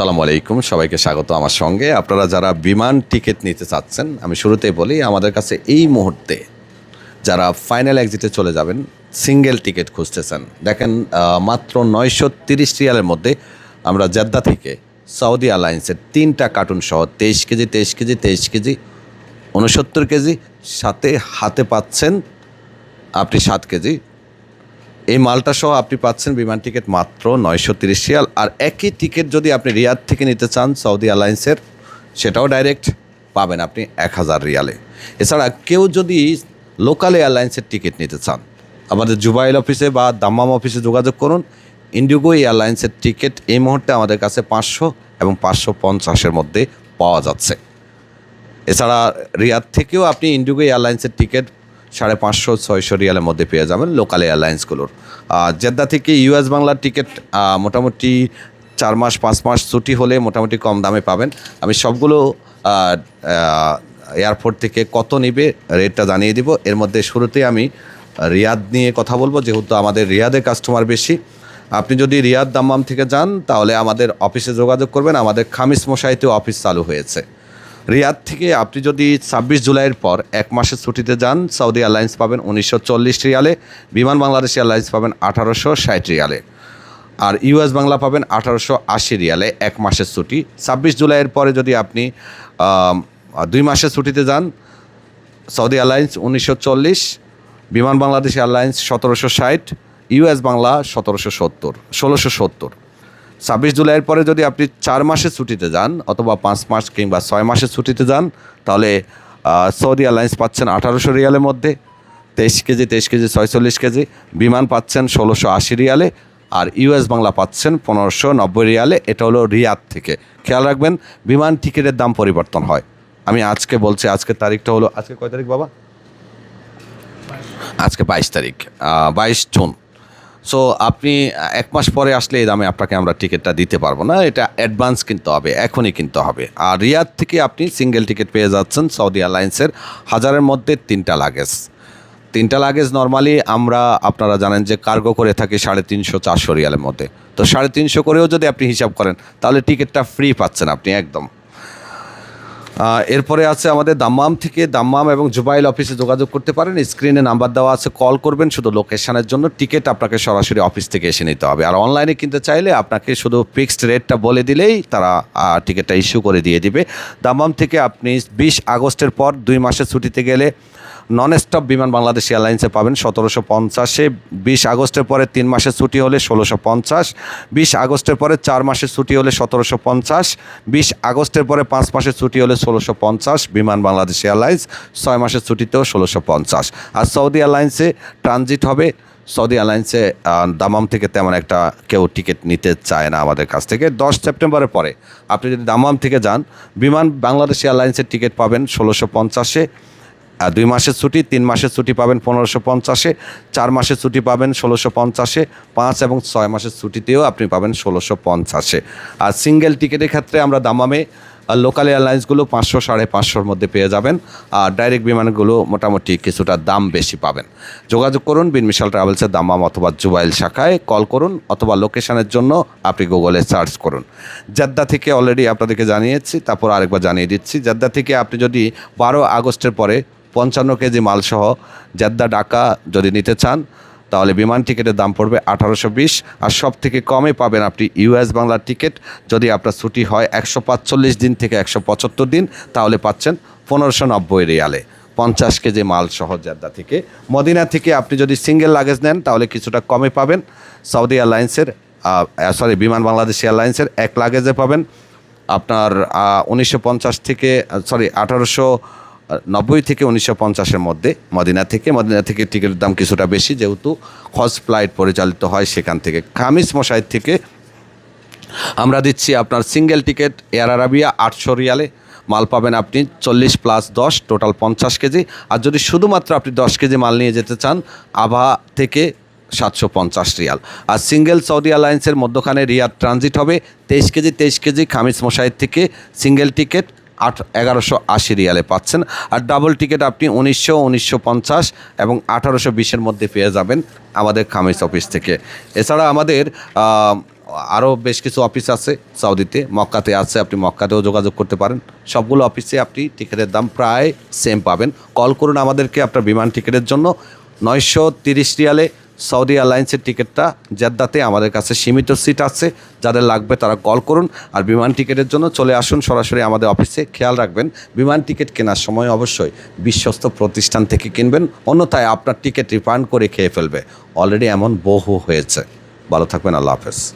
আসসালামু আলাইকুম, সবাইকে স্বাগত আমার সঙ্গে। আপনারা যারা বিমান টিকিট নিতে চাচ্ছেন, আমি শুরুতেই বলি, আমাদের কাছে এই মুহূর্তে যারা ফাইনাল এক্সিটে চলে যাবেন, সিঙ্গেল টিকিট খুঁজতেছেন। দেখেন মাত্র নয়শো তিরিশ রিয়ালের মধ্যে আমরা জেদ্দা থেকে সৌদি এয়ারলাইন্সের তিনটা কার্টুন সহ তেইশ কেজি তেইশ কেজি তেইশ কেজি উনসত্তর কেজি, সাথে হাতে পাচ্ছেন আপনি সাত কেজি। এই মালটা সহ আপনি পাচ্ছেন বিমান টিকিট মাত্র নয়শো তিরিশ রিয়াল। আর একই টিকিট যদি আপনি রিয়াদ থেকে নিতে চান, সৌদি এয়ারলাইন্সের, সেটাও ডাইরেক্ট পাবেন আপনি এক হাজার রিয়ালে। এছাড়া কেউ যদি লোকাল এয়ারলাইন্সের টিকিট নিতে চান, আমাদের জুবাইল অফিসে বা দাম্মাম অফিসে যোগাযোগ করুন। ইন্ডিগো এয়ারলাইন্সের টিকিট এই মুহূর্তে আমাদের কাছে পাঁচশো এবং পাঁচশো পঞ্চাশের মধ্যে পাওয়া যাচ্ছে। এছাড়া রিয়াদ থেকেও আপনি ইন্ডিগো এয়ারলাইন্সের টিকিট সাড়ে পাঁচশো, ছয়শো রিয়ালের মধ্যে পেয়ে যাবেন লোকাল এয়ারলাইন্সগুলোর জেদ্দা থেকে ইউএস বাংলার টিকিট মোটামুটি চার মাস, পাঁচ মাস ছুটি হলে মোটামুটি কম দামে পাবেন। আমি সবগুলো এয়ারপোর্ট থেকে কত নেবে রেটটা জানিয়ে দিব। এর মধ্যে শুরুতেই আমি রিয়াদ নিয়ে কথা বলব, যেহেতু আমাদের রিয়াদে কাস্টমার বেশি। আপনি যদি রিয়াদ দাম্মাম থেকে যান, তাহলে আমাদের অফিসে যোগাযোগ করবেন। আমাদের খামিস মশাইতেও অফিস চালু হয়েছে। রিয়াদ থেকে আপনি যদি ছাব্বিশ জুলাইয়ের পর এক মাসের ছুটিতে যান, সৌদি এয়ারলাইন্স পাবেন উনিশশো চল্লিশ রিয়ালে, বিমান বাংলাদেশ এয়ারলাইন্স পাবেন আঠারোশো ষাট রিয়ালে, আর ইউএস বাংলা পাবেন আঠারোশো আশি রিয়ালে এক মাসের ছুটি। ছাব্বিশ জুলাইয়ের পরে যদি আপনি দুই মাসের ছুটিতে যান, সৌদি এয়ারলাইন্স উনিশশো চল্লিশ, বিমান বাংলাদেশ এয়ারলাইন্স সতেরোশো ষাট, ইউএস বাংলা সতেরোশো সত্তর, ষোলোশো সত্তর। ছাব্বিশ জুলাইয়ের পরে যদি আপনি চার মাসের ছুটিতে যান অথবা পাঁচ মাস কিংবা ছয় মাসের ছুটিতে যান, তাহলে সৌদি এয়ারলাইন্স পাচ্ছেন আঠারোশো রিয়ালের মধ্যে, তেইশ কেজি তেইশ কেজি, ছয়চল্লিশ কেজি, বিমান পাচ্ছেন ষোলোশো আশি রিয়ালে, আর ইউএস বাংলা পাচ্ছেন পনেরোশো নব্বই রিয়ালে, এটা হলো রিয়াদ থেকে। খেয়াল রাখবেন, বিমান টিকিটের দাম পরিবর্তন হয়। আমি আজকে বলছি আজকের তারিখটা হলো, আজকে কয় তারিখ বাবা? আজকে বাইশ তারিখ বাইশ জুন। সো আপনি এক মাস পরে আসলে এই দামে আপনাকে আমরা টিকিটটা দিতে পারব না। এটা অ্যাডভান্স কিনতে হবে, এখনই কিনতে হবে। আর রিয়াদ থেকে আপনি সিঙ্গেল টিকিট পেয়ে যাচ্ছেন সৌদি এয়ারলাইন্সের হাজারের মধ্যে তিনটা লাগেজ তিনটা লাগেজ নর্মালি আমরা, আপনারা জানেন যে কার্গো করে থাকি সাড়ে তিনশো, চারশো রিয়ালের মধ্যে। তো সাড়ে তিনশো করেও যদি আপনি হিসাব করেন, তাহলে টিকিটটা ফ্রি পাচ্ছেন আপনি একদম। এরপরে আছে আমাদের দাম্মাম থেকে দাম্মাম এবং জুবাইল অফিসে যোগাযোগ করতে পারেন। স্ক্রিনে নাম্বার দেওয়া আছে, কল করবেন, শুধু লোকেশানের জন্য টিকিট আপনাকে সরাসরি অফিস থেকে এসে নিতে হবে। আর অনলাইনে কিনতে চাইলে আপনাকে শুধু ফিক্সড রেটটা বলে দিলেই তারা টিকিটটা ইস্যু করে দিয়ে দিবে। দাম্মাম থেকে আপনি বিশ আগস্টের পর দুই মাসের ছুটিতে গেলে নন স্টপ বিমান বাংলাদেশ এয়ারলাইন্সে পাবেন সতেরোশো পঞ্চাশে, বিশ আগস্টের পরে তিন মাসের ছুটি হলে ষোলোশো পঞ্চাশ, বিশ আগস্টের পরে চার মাসের ছুটি হলে সতেরোশো পঞ্চাশ, বিশ আগস্টের পরে পাঁচ মাসের ছুটি হলে ষোলোশো পঞ্চাশ বিমান বাংলাদেশ এয়ারলাইন্স, ছয় মাসের ছুটিতেও ষোলোশো পঞ্চাশ। আর সৌদি এয়ারলাইন্সে ট্রানজিট হবে। সৌদি এয়ারলাইন্সে দামাম থেকে তেমন একটা কেউ টিকিট নিতে চায় না আমাদের কাছ থেকে। দশ সেপ্টেম্বরের পরে আপনি যদি দামাম থেকে যান, বিমান বাংলাদেশ এয়ারলাইন্সের টিকিট পাবেন ষোলোশো পঞ্চাশে। দুই মাসের ছুটি, তিন মাসের ছুটি পাবেন পনেরোশো পঞ্চাশে, চার মাসের ছুটি পাবেন ষোলোশো পঞ্চাশে, পাঁচ এবং ছয় মাসের ছুটিতেও আপনি পাবেন ষোলোশো পঞ্চাশে। আর সিঙ্গেল টিকিটের ক্ষেত্রে আমরা দামামে লোকাল এয়ারলাইন্সগুলো পাঁচশো সাড়ে পাঁচশোর মধ্যে পেয়ে যাবেন আর ডাইরেক্ট বিমানগুলো মোটামুটি কিছুটা দাম বেশি পাবেন। যোগাযোগ করুন বিন মিশাল ট্রাভেলসের দামাম অথবা জুবাইল শাখায়, কল করুন অথবা লোকেশনের জন্য আপনি গুগলে সার্চ করুন। জেদ্দা থেকে অলরেডি আপনাদেরকে জানিয়েছি, তারপর আরেকবার জানিয়ে দিচ্ছি, জেদ্দা থেকে আপনি যদি বারো আগস্টের পরে পঞ্চান্ন কেজি মালসহ জেদ্দা ঢাকা যদি নিতে চান, তাহলে বিমান টিকিটের দাম পড়বে আঠারোশো বিশ। আর সব থেকে কমে পাবেন আপনি ইউএস বাংলার টিকিট। যদি আপনার ছুটি হয় একশো পাঁচচল্লিশ দিন থেকে একশো পঁচাত্তর দিন, তাহলে পাচ্ছেন পনেরোশো নব্বই রিয়ালে। পঞ্চাশ কেজি মাল সহ জেদ্দা থেকে। মদিনা থেকে আপনি যদি সিঙ্গেল লাগেজ নেন, তাহলে কিছুটা কমে পাবেন। সৌদি এয়ারলাইন্সের সরি, বিমান বাংলাদেশ এয়ারলাইন্সের এক লাগেজে পাবেন। আপনার উনিশশো পঞ্চাশ থেকে সরি, আঠারোশো নব্বই থেকে উনিশশো পঞ্চাশের মধ্যে মদিনা থেকে। মদিনা থেকে টিকিটের দাম কিছুটা বেশি, যেহেতু হজ ফ্লাইট পরিচালিত হয় সেখান থেকে। খামিস মশাই থেকে আমরা দিচ্ছি আপনার সিঙ্গেল টিকিট এয়ার আরাবিয়া আটশো রিয়ালে। মাল পাবেন আপনি চল্লিশ প্লাস দশ, টোটাল পঞ্চাশ কেজি। আর যদি শুধুমাত্র আপনি দশ কেজি মাল নিয়ে যেতে চান, আভা থেকে সাতশো পঞ্চাশ রিয়াল। আর সিঙ্গেল সৌদি এয়ারলাইন্সের মধ্যখানে রিয়াদ ট্রানজিট হবে। তেইশ কেজি তেইশ কেজি খামিস মশাইয়ের থেকে সিঙ্গেল টিকিট আট, এগারোশো আশি রিয়ালে পাচ্ছেন। আর ডাবল টিকিট আপনি উনিশশো উনিশশো পঞ্চাশ এবং আঠারোশো বিশের মধ্যে পেয়ে যাবেন আমাদের খামিস অফিস থেকে। এছাড়া আমাদের আরও বেশ কিছু অফিস আছে সৌদিতে, মক্কাতে আছে, আপনি মক্কাতেও যোগাযোগ করতে পারেন। সবগুলো অফিসে আপনি টিকিটের দাম প্রায় সেম পাবেন। কল করুন আমাদেরকে আপনার বিমান টিকিটের জন্য। নয়শো তিরিশ রিয়ালে সৌদি এয়ারলাইন্সের টিকিটটা জেদ্দাতে আমাদের কাছে সীমিত সিট আছে। যাদের লাগবে তারা কল করুন আর বিমান টিকিটের জন্য চলে আসুন সরাসরি আমাদের অফিসে। খেয়াল রাখবেন, বিমান টিকিট কেনার সময় অবশ্যই বিশ্বস্ত প্রতিষ্ঠান থেকে কিনবেন, অন্যথায় আপনার টিকিট রিফান্ড করে খেয়ে ফেলবে। অলরেডি এমন বহু হয়েছে। ভালো থাকবেন, আল্লাহ হাফেজ।